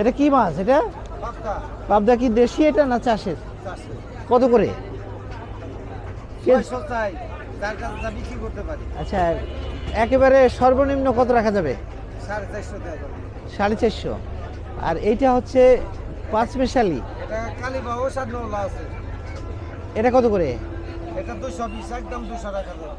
এটা কি মাছ এটা? পাবদা কি দেশি এটা না চাষের? কত করে? আচ্ছা একেবারে সর্বনিম্ন কত রাখা যাবে? সাড়ে চারশো আর এইটা হচ্ছে পাঁচ মেশালি এটা কত করে? এটা দুশো বিশ একদম দুশো রাখা যাবে।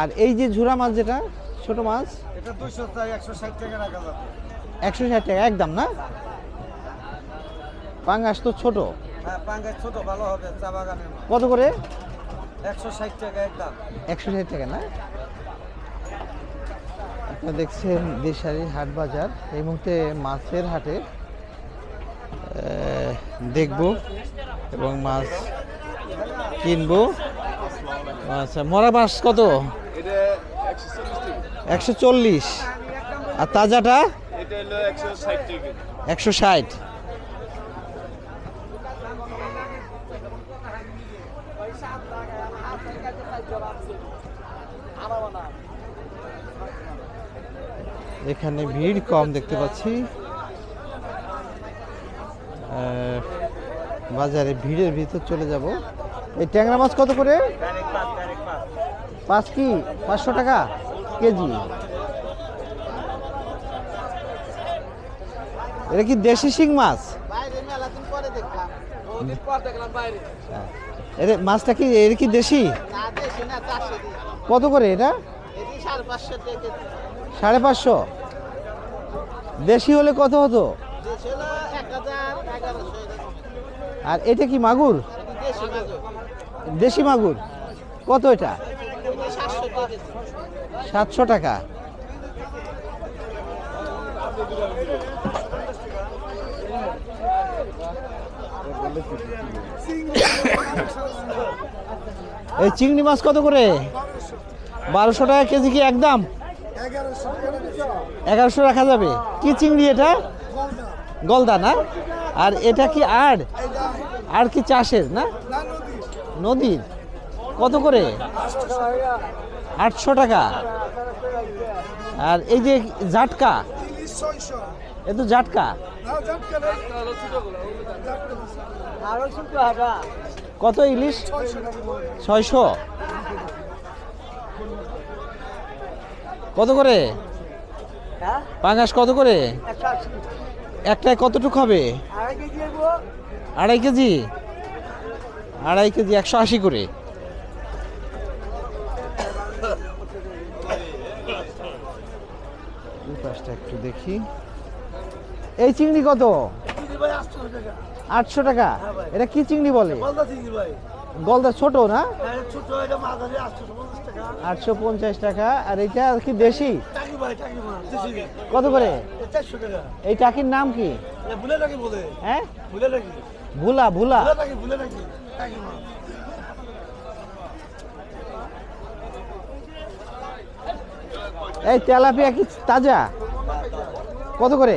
আর এই যে ঝুরা মাছ যেটা ছোট মাছ? এটা দুশো একশো ষাট টাকা রাখা যাবে। একশো ষাট টাকা একদম না? পাঙ্গাস তো ছোট। হ্যাঁ পাঙ্গাস ছোট ভালো হবে চা বাগানের কত করে? একশো ষাট টাকা একদম। একশো ষাট টাকা না? আপনারা দেখছেন দেশারি হাট বাজার। এই মুহূর্তে মাছের হাটে দেখব এবং মাছ কিনবো। আচ্ছা মরা মাছ কত? একশো চল্লিশ। আর তাজাটা? একশো ষাট। এখানে ভিড় কম দেখতে পাচ্ছি। বাজারে ভিড়ের ভিতর চলে যাব। এই ট্যাংরা মাছ কত করে? পাঁচ কি? পাঁচশো টাকা? কেজি। এটা কি দেশি শিং মাছ? এটা মাছটা কি এটা কি দেশি? কত করে এটা? সাড়ে পাঁচশো দেশি হলে কত হতো? আর এটা কি মাগুর? দেশি মাগুর? কত এটা? সাতশো টাকা। এই চিংড়ি মাছ কত করে? বারোশো টাকা কেজি কি একদম? এগারোশো রাখা যাবে। কি চিংড়ি এটা? গলদা না? আর এটা কি আর আর কি চাষের না? নদীর। কত করে? আটশো টাকা। আর এই যে জাটকা এ তো জাটকা কত ইলিশ? ছয়শো কত করে? হ্যাঁ? পাঙ্গাস কত করে? একটায় কতটুকু হবে? আড়াই কেজি আড়াই কেজি? একশো আশি করে। পাশটা একটু দেখি। এই চিংড়ি কত? আটশো টাকা। এটা কি চিংড়ি বলে? গলদা ছোট না? হ্যাঁ, আটশো পঞ্চাশ টাকা। আর এটা কি দেশি? কত করে? এই টাকির নাম কি? হ্যাঁ? ভুলা ভুলা এই তেলাপিয়া কি তাজা? কত করে?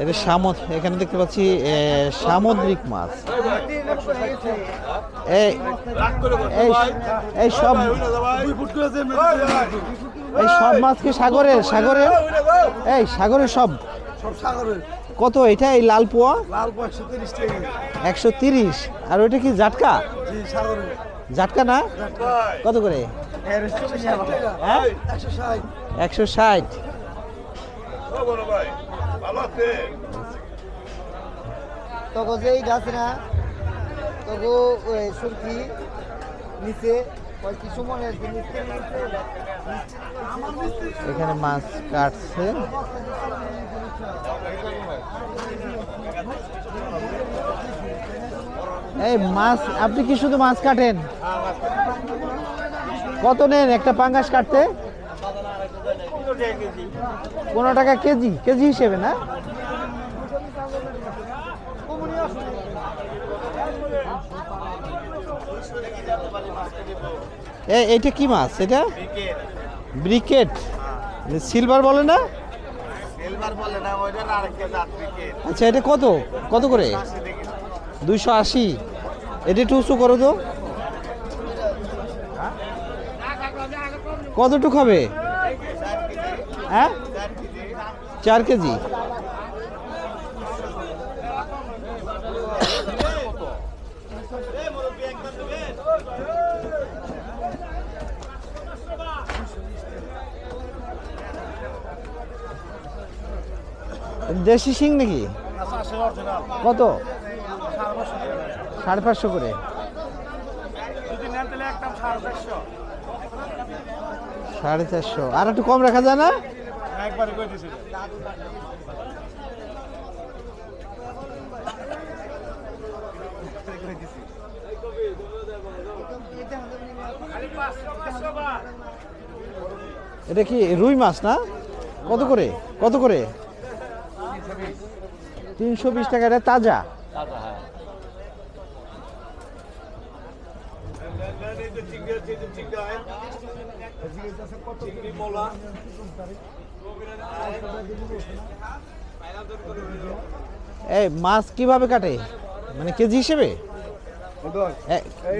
এটা সামুদ এখানে দেখতে পাচ্ছি সামুদ্রিক মাছ। এই সব এই সব মাছ কি সাগরের? সাগরের? এই সাগরের সব। কত এটা এই লাল পোয়া? একশো তিরিশ। আর ওইটা কি জাটকা? জাটকা না? কত করে? একশো ষাট। তখন যে এই গাছ না ওই সুরকি নিচে মনে এখানে মাছ কাটছে। এই মাছ আপনি কি শুধু মাছ কাটেন? কত নেন? একটা পাঙ্গাস কাটতে? পনেরো টাকা কেজি কেজি হিসেবে না? এইটা কি মাছ? এটা? ব্রিকেট। সিলভার বলে না সিলভার বলে না? আচ্ছা এটা কত? কত করে? দুইশো আশি। এটা একটু উঁচু করো তো। কতটুক হবে? হ্যাঁ? চার কেজি। দেশি শিং নাকি? কত? সাড়ে পাঁচশো করে। সাড়ে চারশো। আর একটু কম রাখা যায় না? একবারে কই দিছি? এটা কি রুই মাছ না? কত করে? কত করে? তিনশো বিশ টাকা এটা তাজা? চিংড়ি মোলা। এই মাছ কীভাবে কাটে? মানে কেজি হিসেবে?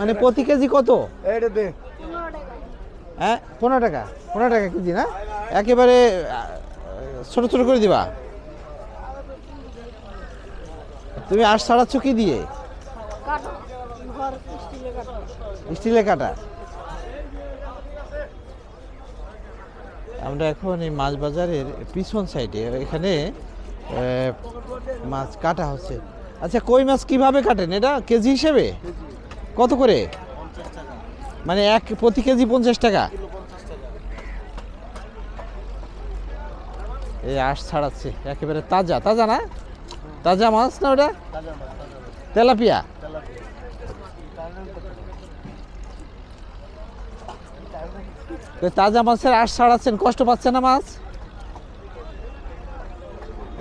মানে প্রতি কেজি কত? হ্যাঁ পনেরো টাকা। পনেরো টাকা কেজি না? একেবারে ছোট ছোট করে দিবা। তুমি আশ ছাড়াচ্ছ কি দিয়ে? স্টিলে কাটা আমরা এখন এই মাছ বাজারের পিছন সাইডে এখানে মাছ কাটা হচ্ছে। আচ্ছা কই মাছ কীভাবে কাটেন? এটা কেজি হিসেবে? কত করে? মানে এক প্রতি কেজি পঞ্চাশ টাকা? এই আঁশ ছাড়াচ্ছে একেবারে তাজা। তাজা না? তাজা মাছ না ওটা? তেলাপিয়া তো তাজা মাছের আঁশ ছাড়াচ্ছেন, কষ্ট পাচ্ছে না মাছ?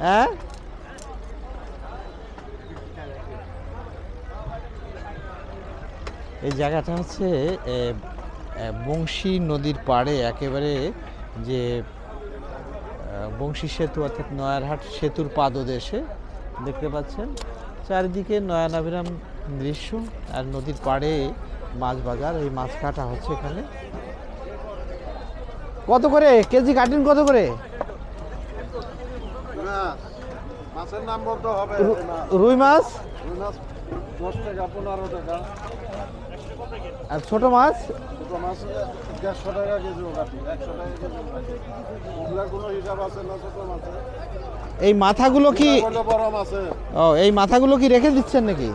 হ্যাঁ? এই জায়গাটা হচ্ছে বংশী নদীর পাড়ে, একেবারে যে বংশী সেতু অর্থাৎ নয়ারহাট সেতুর পাদদেশে, দেখতে পাচ্ছেন। চারিদিকে নয়নাভিরাম দৃশ্য আর নদীর পাড়ে মাছ বাজার, এই মাছ কাটা হচ্ছে এখানে। কত করে? কেজি কাটিন কত করে? মাছের নাম হবে রুই মাছ। আর ছোট মাছ? এই মাথাগুলো কি ও এই মাথাগুলো কি রেখে দিচ্ছেন নাকি?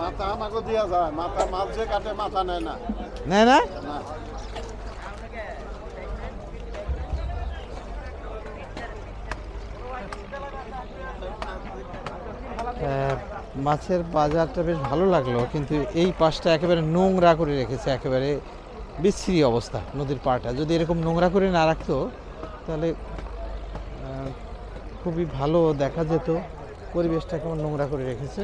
মাথা আমাকে দেওয়া যায় মাথা মাছ যে কাটে মাথা নেয় না। নেয় না। মাছের বাজারটা বেশ ভালো লাগল, কিন্তু এই পাশটা একেবারে নোংরা করে রেখেছে, একেবারে বিশ্রী অবস্থা নদীর পাড়টা। যদি এরকম নোংরা করে না রাখতো, তাহলে খুবই ভালো দেখা যেত। পরিবেশটা কেমন নোংরা করে রেখেছে।